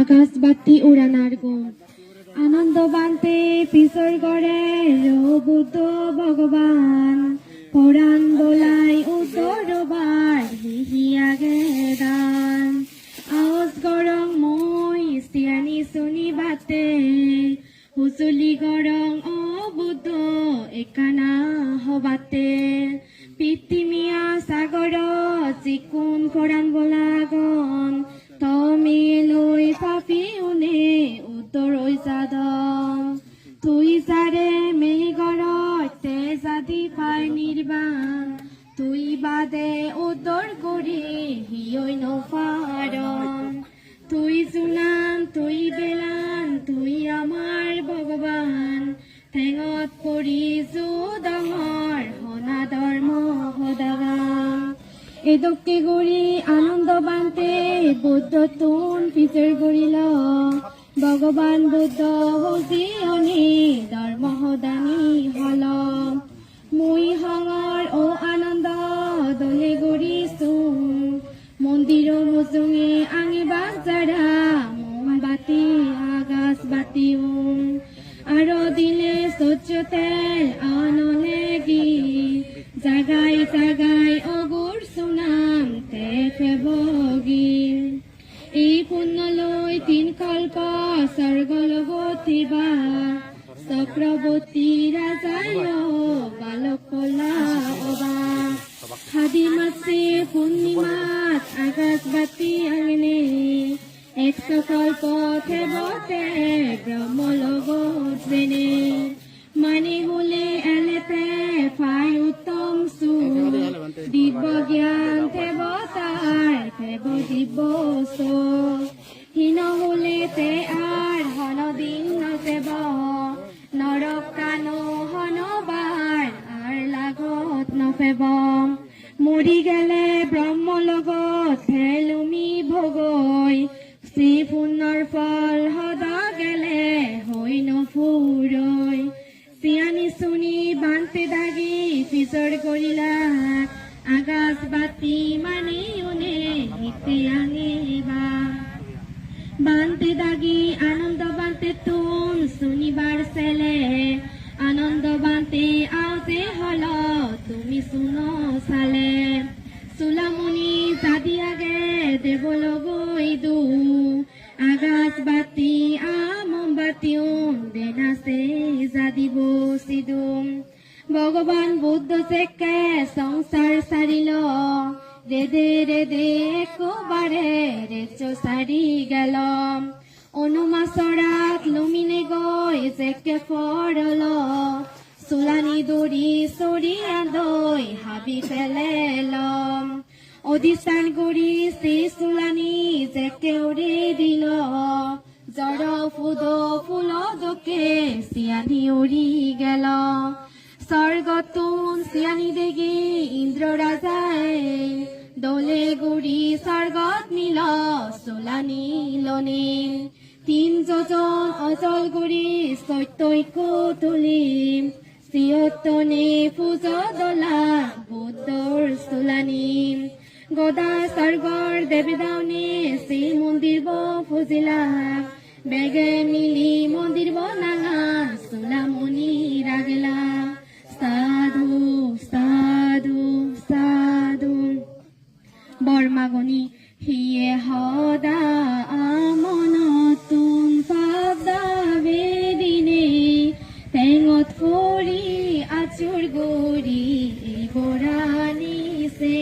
আকাশ বাতি উড়ানার গুণ আনন্দ বান্তে পিছর গড়ে বুদ্ধ ভগবান। পরাণ বলাই উত্তরবার হিহিয়াগে দান আওয়াজ গরং মই সিয়ানি শুনি বাতে। হুচুলি গরং ও বুদ্ধ একানা হবাতে। পিতিমিয়া সাগর, চিকুন খৰান বলাগন তমি লৈ পাপি উনে উত্তৰৈ চাদম তুই চাৰে মেঘৰৰ তেজাদি পাই নিৰ্বাণ। তুই বাদে উত্তৰ কৰি হিয়ৈ নফাৰণ তুই জোনান, তুই বেলান, তুই আমাৰ ভগৱান। ঠেঙত পৰিছো ডাঙৰ এদকে গড়ি আনন্দ বান্তে বুদ্ধ তুন পিছৰ গড়িল ভগৱান বুদ্ধ হজি অনি ধৰ্ম সদানি হল। মই হঙর ও আনন্দ, দলে গৰিছো মন্দিৰৰ মুসুঙে আঙে বাজাৰা এই পুণ্যলৈ তিন কল্প স্বৰ্গ লগতি বা। চক্ৰৱৰ্তী ৰাজায় বালক কলা অবা খাদি মাছে পূৰ্ণিমাত আকাশ বাতি আঙেনে একশো কল্প থেবতে ব্ৰহ্ম লগত মানে হলে এলেতে লাগত মরি গেলে ব্ৰহ্ম লগত থেলুমি ভগৈ শ্ৰী পুণ্যৰ ফল সদা গেলে হৈ নফুৰৈ চিয়ানি শুনি বান্তে দাগি পিছৰ কৰিলা। আকাশ বাতি মানি উনে হিতে আঙিবা বান্তে দাগি সংসার সারিল। রেদে রেদে একবারে রেচো সারি গেল। অনুমাসরাত লুমিনে গৈ চেকে ফৰল চোলানি দৌৰি চৰিয়া দৈ হাবি পেলেলম অধিষ্ঠান কৰি শ্ৰী চোলানি জেকে উৰি দিল। জৰ ফুদ ফুল দকে চিয়ানি উৰি গেল। স্বৰ্গতুন চিয়ানি দেগি ইন্দ্ৰ ৰাজাই দলে গুৰি স্বৰ্গত নিল চোলানি লনি তিন যোজন অজল গুৰি চৈতৈক তুলি চিয়তনে পূজ দলা বুদ্ধৰ চোলানি গদা স্বৰ্গৰ দেৱীদাউনে শ্ৰী মন্দিৰ ব ফুজিলা, বেগে মিলি মন্দিৰ বনাঙা চোলামণি ৰাগেলা বৰমাগনি সিয়ে সদা আমনতুন পাবদাবেদিনে টেঙত পৰি আচুৰ গৰি বৰানিছে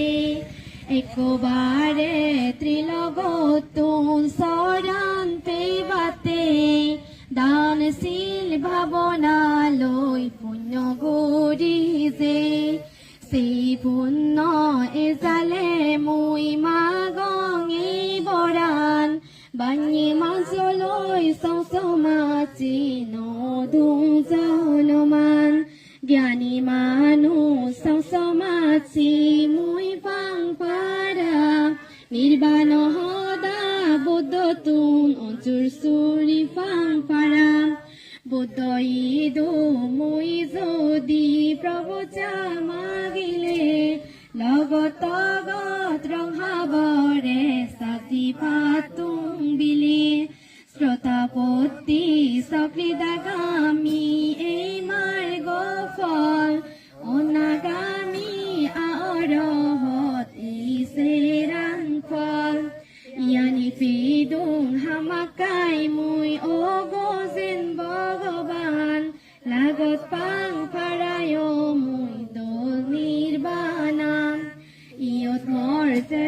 একবাৰে ত্ৰিলগতুন চৰান্তে বাতে। দানশীল ভাৱনালৈ পুণ্য গৰিছে সেই পুণ্য চচমাচি নদুং জলমান জ্ঞানী মানুহ চচমাচি মই পাং পাৰা নিৰ্বাণ সদা বুদ্ধ তুন অঞ্চুৰ চুৰি পাং পাৰা বুদ্ধই দো মই যদি প্ৰবচা মাগিলে লগত গত ৰঙাবৰে চাচি পাতুং বিলি। সকৃদাগামী এই মাৰ্গ ফল। অনাগামী আৰহত এই চেৰাং ফল। ইয়ানি ফিদুং হামাকাই মুই অগজেন ভগৱান লাগত পাং পাৰায় মুই দল নিৰ্বাণাম ইয়ত মোৰ যে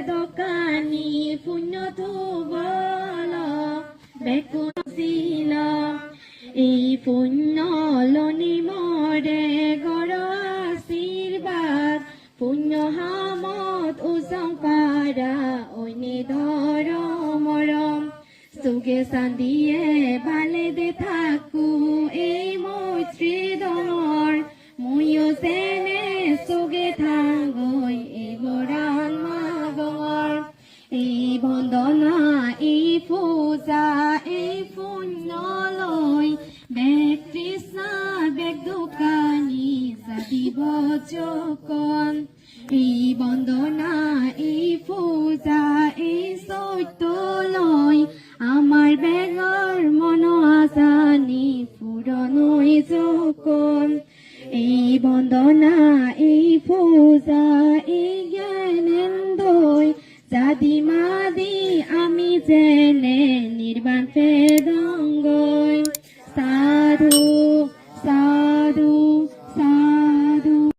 চুগে চান্দিয়ে ভালে দে থাকো, এই মৈত্ৰী দলৰ ময়ো যেনে চুগে থাগৈ এই বৰাণ মাগৰ এই বন্দনা, এই পূজা, এই পুণ্যলৈ বেগ তৃষ্ণা বেগ দোকানী জাতিব চকন এই বন্দনা